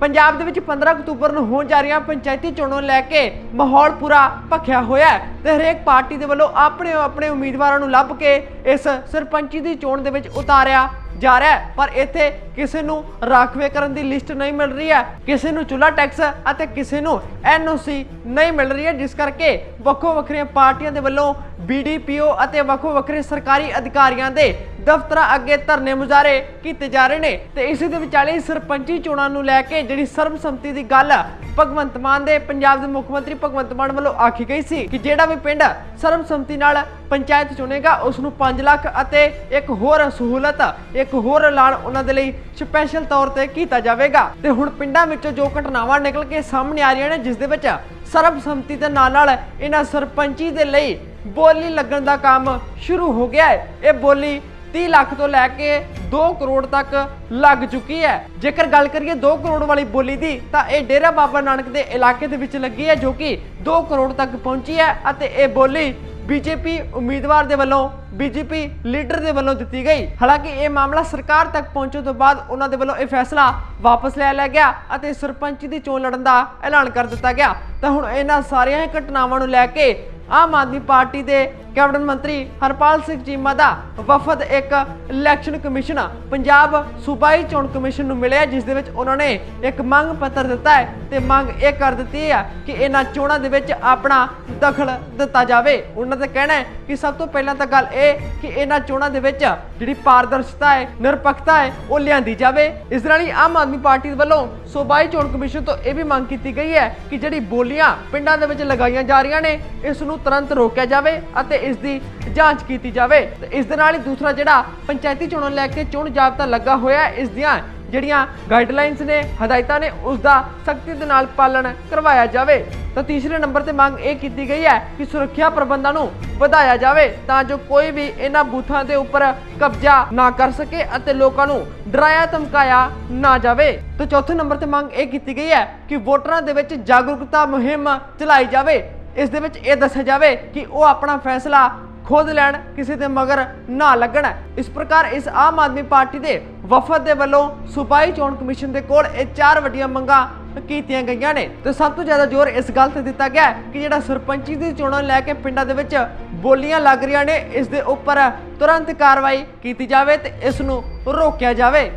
ਪੰਜਾਬ ਦੇ ਵਿੱਚ 15 ਅਕਤੂਬਰ ਨੂੰ ਹੋਣ ਜਾ ਰਹੀਆਂ ਪੰਚਾਇਤੀ ਚੋਣਾਂ ਨੂੰ ਲੈ ਕੇ ਮਾਹੌਲ ਪੂਰਾ ਭਖਿਆ ਹੋਇਆ ਹੈ ਤੇ ਹਰੇਕ ਪਾਰਟੀ ਦੇ ਵੱਲੋਂ ਆਪਣੇ ਆਪਣੇ ਉਮੀਦਵਾਰਾਂ ਨੂੰ ਲੱਭ ਕੇ ਇਸ ਸਰਪੰਚੀ ਦੀ ਚੋਣ ਦੇ ਵਿੱਚ ਉਤਾਰਿਆ ਜਾ ਰਿਹਾ ਪਰ ਇੱਥੇ ਕਿਸੇ ਨੂੰ ਰਾਖਵੇ ਕਰਨ ਦੀ ਲਿਸਟ ਨਹੀਂ ਮਿਲ ਰਹੀ ਹੈ। ਕਿਸੇ ਨੂੰ ਚੁੱਲਾ ਟੈਕਸ ਅਤੇ ਕਿਸੇ ਨੂੰ ਐਨਓਸੀ ਨਹੀਂ ਮਿਲ ਰਹੀ ਹੈ। ਜਿਸ ਕਰਕੇ ਵੱਖੋ ਵੱਖਰੀਆਂ ਪਾਰਟੀਆਂ ਦੇ ਵੱਲੋਂ ਬੀਡੀਪੀਓ ਅਤੇ ਵੱਖੋ ਵੱਖਰੇ ਸਰਕਾਰੀ ਅਧਿਕਾਰੀਆਂ ਦੇ ਦਫ਼ਤਰਾਂ ਅੱਗੇ ਧਰਨੇ ਮੁਜ਼ਾਹਰੇ ਕੀਤੇ ਜਾ ਰਹੇ ਨੇ ਤੇ ਇਸੇ ਦੇ ਵਿਚਾਲੇ ਸਰਪੰਚੀ ਚੋਣਾਂ ਨੂੰ ਲੈ ਕੇ ਜਿਹੜੀ ਸਰਬਸੰਮਤੀ ਦੀ ਗੱਲ ਭਗਵੰਤ ਮਾਨ ਦੇ ਪੰਜਾਬ ਦੇ ਮੁੱਖ ਮੰਤਰੀ ਭਗਵੰਤ ਮਾਨ ਵੱਲੋਂ ਆਖੀ ਗਈ ਸੀ ਕਿ ਜਿਹੜਾ ਵੀ ਪਿੰਡ ਸਰਬਸੰਮਤੀ ਨਾਲ ਪੰਚਾਇਤ ਚੁਣੇਗਾ, ਉਸ ਨੂੰ 5 ਲੱਖ ਅਤੇ ਇੱਕ ਹੋਰ ਸਹੂਲਤ, ਇੱਕ ਹੋਰ ਐਲਾਨ ਉਹਨਾਂ ਦੇ ਲਈ ਸਪੈਸ਼ਲ ਤੌਰ ਤੇ ਕੀਤਾ ਜਾਵੇਗਾ। ਤੇ ਹੁਣ ਪਿੰਡਾਂ ਵਿੱਚੋਂ ਜੋ ਘਟਨਾਵਾਂ ਨਿਕਲ ਕੇ ਸਾਹਮਣੇ ਆ ਰਹੀਆਂ ਨੇ, ਜਿਸ ਦੇ ਵਿੱਚ ਸਰਬਸੰਮਤੀ ਦੇ ਨਾਲ ਨਾਲ ਇਹਨਾਂ ਸਰਪੰਚੀ ਦੇ ਲਈ ਬੋਲੀ ਲੱਗਣ ਦਾ ਕੰਮ ਸ਼ੁਰੂ ਹੋ ਗਿਆ ਹੈ। ਇਹ ਬੋਲੀ 30 ਲੱਖ ਤੋਂ ਲੈ ਕੇ 2 ਕਰੋੜ ਤੱਕ ਲੱਗ ਚੁੱਕੀ ਹੈ। ਜੇਕਰ ਗੱਲ ਕਰੀਏ 2 ਕਰੋੜ ਵਾਲੀ ਬੋਲੀ ਦੀ, ਤਾਂ ਇਹ ਡੇਰਾ ਬਾਬਾ ਨਾਨਕ ਦੇ ਇਲਾਕੇ ਦੇ ਵਿੱਚ ਲੱਗੀ ਹੈ, ਜੋ ਕਿ 2 ਕਰੋੜ ਤੱਕ ਪਹੁੰਚੀ ਹੈ ਅਤੇ ਇਹ ਬੋਲੀ ਬੀਜੇਪੀ ਉਮੀਦਵਾਰ ਦੇ ਵੱਲੋਂ, ਬੀਜੇਪੀ ਲੀਡਰ ਦੇ ਵੱਲੋਂ ਦਿੱਤੀ ਗਈ। ਹਾਲਾਂਕਿ ਇਹ ਮਾਮਲਾ ਸਰਕਾਰ ਤੱਕ ਪਹੁੰਚਣ ਤੋਂ ਬਾਅਦ ਉਹਨਾਂ ਦੇ ਵੱਲੋਂ ਇਹ ਫੈਸਲਾ ਵਾਪਸ ਲੈ ਲਿਆ ਗਿਆ ਅਤੇ ਸਰਪੰਚ ਦੀ ਚੋਣ ਲੜਨ ਦਾ ਐਲਾਨ ਕਰ ਦਿੱਤਾ ਗਿਆ। ਤਾਂ ਹੁਣ ਇਹਨਾਂ ਸਾਰੀਆਂ ਹੀ ਘਟਨਾਵਾਂ ਨੂੰ ਲੈ ਕੇ ਆਮ ਆਦਮੀ ਪਾਰਟੀ ਦੇ ਕੈਬਨਿਟ ਮੰਤਰੀ ਹਰਪਾਲ ਸਿੰਘ ਚੀਮਾ ਦਾ ਵਫਦ ਇੱਕ ਇਲੈਕਸ਼ਨ ਕਮਿਸ਼ਨ ਪੰਜਾਬ ਸੂਬਾਈ ਚੋਣ ਕਮਿਸ਼ਨ ਨੂੰ ਮਿਲਿਆ, ਜਿਸ ਦੇ ਵਿੱਚ ਉਹਨਾਂ ਨੇ ਇੱਕ ਮੰਗ ਪੱਤਰ ਦਿੱਤਾ ਹੈ ਤੇ ਮੰਗ ਇਹ ਕਰ ਦਿੱਤੀ ਹੈ ਕਿ ਇਹਨਾਂ ਚੋਣਾਂ ਦੇ ਵਿੱਚ ਆਪਣਾ ਦਖਲ ਦਿੱਤਾ ਜਾਵੇ। ਉਹਨਾਂ ਦਾ ਕਹਿਣਾ ਹੈ ਕਿ ਸਭ ਤੋਂ ਪਹਿਲਾਂ ਤਾਂ ਗੱਲ ਇਹ ਕਿ ਇਹਨਾਂ ਚੋਣਾਂ ਦੇ ਵਿੱਚ ਜਿਹੜੀ ਪਾਰਦਰਸ਼ਤਾ ਹੈ, ਨਿਰਪੱਖਤਾ ਹੈ, ਉਹ ਲਿਆਂਦੀ ਜਾਵੇ। ਇਸ ਦੇ ਆਮ ਆਦਮੀ ਪਾਰਟੀ ਵੱਲੋਂ ਸੂਬਾਈ ਚੋਣ ਕਮਿਸ਼ਨ ਤੋਂ ਇਹ ਵੀ ਮੰਗ ਕੀਤੀ ਗਈ ਹੈ ਕਿ ਜਿਹੜੀ ਬੋਲੀਆਂ ਪਿੰਡਾਂ ਦੇ ਵਿੱਚ ਲਗਾਈਆਂ ਜਾ ਰਹੀਆਂ ਨੇ, ਇਸ ਨੂੰ ਤੁਰੰਤ ਰੋਕਿਆ ਜਾਵੇ ਅਤੇ ਇਸ ਦੀ ਜਾਂਚ ਕੀਤੀ ਜਾਵੇ। ਇਸ ਦੇ ਨਾਲ ਹੀ ਦੂਸਰਾ ਜਿਹੜਾ ਪੰਚਾਇਤੀ ਚੋਣਾਂ ਲੈ ਕੇ ਚੋਣ ਜਾਬਤਾ ਲੱਗਾ ਹੋਇਆ ਇਸ ਦੀਆਂ ਜਿਹੜੀਆਂ ਗਾਈਡਲਾਈਨਸ ਨੇ, ਹਦਾਇਤਾਂ ਨੇ, ਉਸ ਦਾ ਸਖਤੀ ਦੇ ਨਾਲ ਪਾਲਣ ਕਰਵਾਇਆ ਜਾਵੇ। ਤਾਂ ਤੀਸਰੇ ਨੰਬਰ ਤੇ ਮੰਗ ਇਹ ਕੀਤੀ ਗਈ ਹੈ ਕਿ ਸੁਰੱਖਿਆ ਪ੍ਰਬੰਧਾਂ ਨੂੰ ਵਧਾਇਆ ਜਾਵੇ ਤਾਂ ਜੋ ਕੋਈ ਵੀ ਇਹਨਾਂ ਬੂਥਾਂ ਦੇ ਉੱਪਰ ਕਬਜ਼ਾ ਨਾ ਕਰ ਸਕੇ ਅਤੇ ਲੋਕਾਂ ਨੂੰ ਡਰਾਇਆ ਧਮਕਾਇਆ ਨਾ ਜਾਵੇ। ਤੇ ਚੌਥੇ ਨੰਬਰ ਤੇ ਮੰਗ ਇਹ ਕੀਤੀ ਗਈ ਹੈ ਕਿ ਵੋਟਰਾਂ ਦੇ ਵਿੱਚ ਜਾਗਰੂਕਤਾ ਮੁਹਿੰਮ ਚਲਾਈ ਜਾਵੇ ਇਸ ਦੇ ਵਿੱਚ ਇਹ ਦੱਸਿਆ ਜਾਵੇ ਕਿ ਉਹ ਆਪਣਾ ਫੈਸਲਾ ਖੁਦ ਲੈਣ, ਕਿਸੇ ਦੇ ਮਗਰ ਨਾ ਲੱਗਣ। ਇਸ ਪ੍ਰਕਾਰ ਇਸ ਆਮ ਆਦਮੀ ਪਾਰਟੀ ਦੇ ਵਫਦ ਦੇ ਵੱਲੋਂ ਸੂਬਾਈ ਚੋਣ ਕਮਿਸ਼ਨ ਦੇ ਕੋਲ ਇਹ ਚਾਰ ਵੱਡੀਆਂ ਮੰਗਾਂ ਕੀਤੀਆਂ ਗਈਆਂ ਨੇ। ਤੇ ਸਭ ਤੋਂ ਜ਼ਿਆਦਾ ਜ਼ੋਰ ਇਸ ਗੱਲ ਤੇ ਦਿੱਤਾ ਗਿਆ ਕਿ ਜਿਹੜਾ ਸਰਪੰਚੀ ਦੀ ਚੋਣਾਂ ਲੈ ਕੇ ਪਿੰਡਾਂ ਦੇ ਵਿੱਚ ਬੋਲੀਆਂ ਲੱਗ ਰਹੀਆਂ ਨੇ, ਇਸ ਦੇ ਉੱਪਰ ਤੁਰੰਤ ਕਾਰਵਾਈ ਕੀਤੀ ਜਾਵੇ ਤੇ ਇਸ ਨੂੰ ਰੋਕਿਆ ਜਾਵੇ।